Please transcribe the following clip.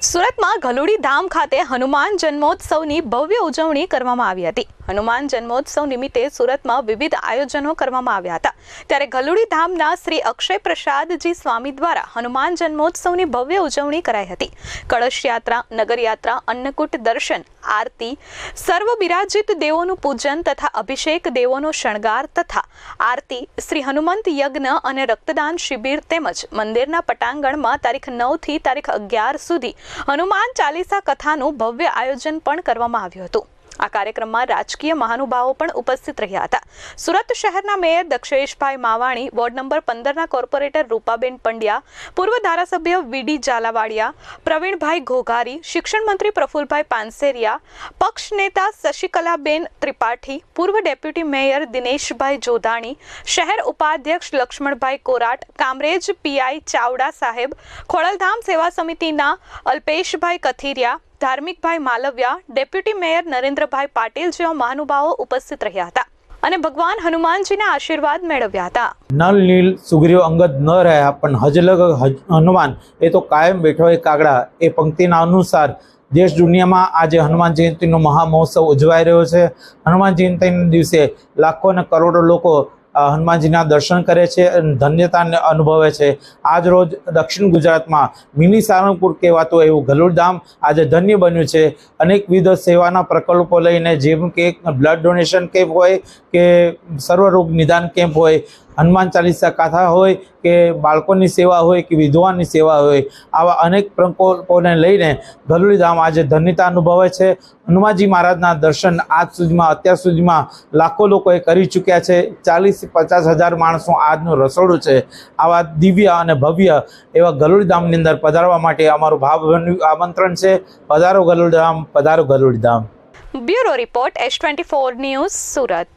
સુરતમાં ગલુડી ધામ ખાતે હનુમાન જન્મોત્સવની ભવ્ય ઉજવણી કરવામાં આવી હતી. હનુમાન જન્મોત્સવ નિમિત્તે સુરતમાં વિવિધ આયોજનો કરવામાં આવ્યા હતા. ત્યારે ગલુડી ધામના શ્રી અક્ષય પ્રસાદજી સ્વામી દ્વારા હનુમાન જન્મોત્સવની ભવ્ય ઉજવણી કરાઈ હતી. કળશ યાત્રા નગરયાત્રા, અન્નકૂટ દર્શન, આરતી સર્વ બિરાજિત દેવોનું પૂજન તથા અભિષેક દેવોનો શણગાર તથા આરતી, શ્રી હનુમંત યજ્ઞ અને રક્તદાન શિબિર તેમજ મંદિરના પટાંગણમાં તારીખ નવથી તારીખ અગિયાર સુધી હનુમાન ચાલીસા કથાનું ભવ્ય આયોજન પણ કરવામાં આવ્યું હતું. આ કાર્યક્રમમાં રાજકીય મહાનુભાવો પણ ઉપસ્થિત રહ્યા હતા. સુરત શહેરના mayor Daksheshbhai Mavani, ward number પંદરના corporator Rupaben Pandya, પૂર્વ ધારાસભ્ય વીડી ઝાલાવાડિયા, પ્રવીણભાઈ ઘોઘારી, શિક્ષણ મંત્રી પ્રફુલભાઈ પાનસેરિયા, પક્ષ નેતા શશિકલાબેન ત્રિપાઠી, પૂર્વ ડેપ્યુટી મેયર દિનેશભાઈ જોધાણી, શહેર ઉપાધ્યક્ષ લક્ષ્મણભાઈ કોરાટ, કામરેજ પીઆઈ ચાવડા સાહેબ, ખોડલધામ સેવા સમિતિના અલ્પેશભાઈ કથિરિયા ધાર્મિકભાઈ માલવ્યા, ડેપ્યુટી મેયર નરેન્દ્રભાઈ પાટીલ જેવા મહાનુભાવો ઉપસ્થિત રહ્યા હતા અને ભગવાન હનુમાનજીના આશીર્વાદ મેળવ્યા હતા. નલ, નીલ, સુગ્રીવ અંગત ન રહ્યા, પણ હજલગ હનુમાન, એ તો કાયમ બેઠો એ કાગડા, એ પંક્તિના અનુસાર દેશ દુનિયામાં આજે હનુમાન જયંતિનો મહામહોત્સવ ઉજવાઈ રહ્યો છે. હનુમાન જયંતિના દિવસે લાખો અને કરોડો લોકો હનુમાનજીના દર્શન કરે છે અને ધન્યતાને અનુભવે છે. આજ રોજ દક્ષિણ ગુજરાતમાં મિની સારંગપુર કહેવાતું એવું ગલુડધામ આજે ધન્ય બન્યું છે. અનેકવિધ સેવાના પ્રકલ્પો લઈને જેમ કે બ્લડ ડોનેશન કેમ્પ હોય કે સર્વરોગ નિદાન કેમ્પ હોય હનુમાન ચાલીસા કથા હોય કે બાળકોની સેવા હોય કે વિધવાની સેવા હોય, આવા અનેક પ્રકલ્પોને લઈને ગલુડીધામ આજે ધન્યતા અનુભવે છે. હનુમાનજી મહારાજના દર્શન આજ સુધીમાં, અત્યાર સુધીમાં લાખો લોકોએ કરી ચૂક્યા છે. ચાલીસથી પચાસ હજાર માણસો આજનું રસોડું છે. આવા દિવ્ય અને ભવ્ય એવા ગલુડીધામની અંદર પધારવા માટે અમારું ભાવભર્યું આમંત્રણ છે. પધારો ગલુડીધામ પધારો Galudidham bureau report S twenty four news Surat.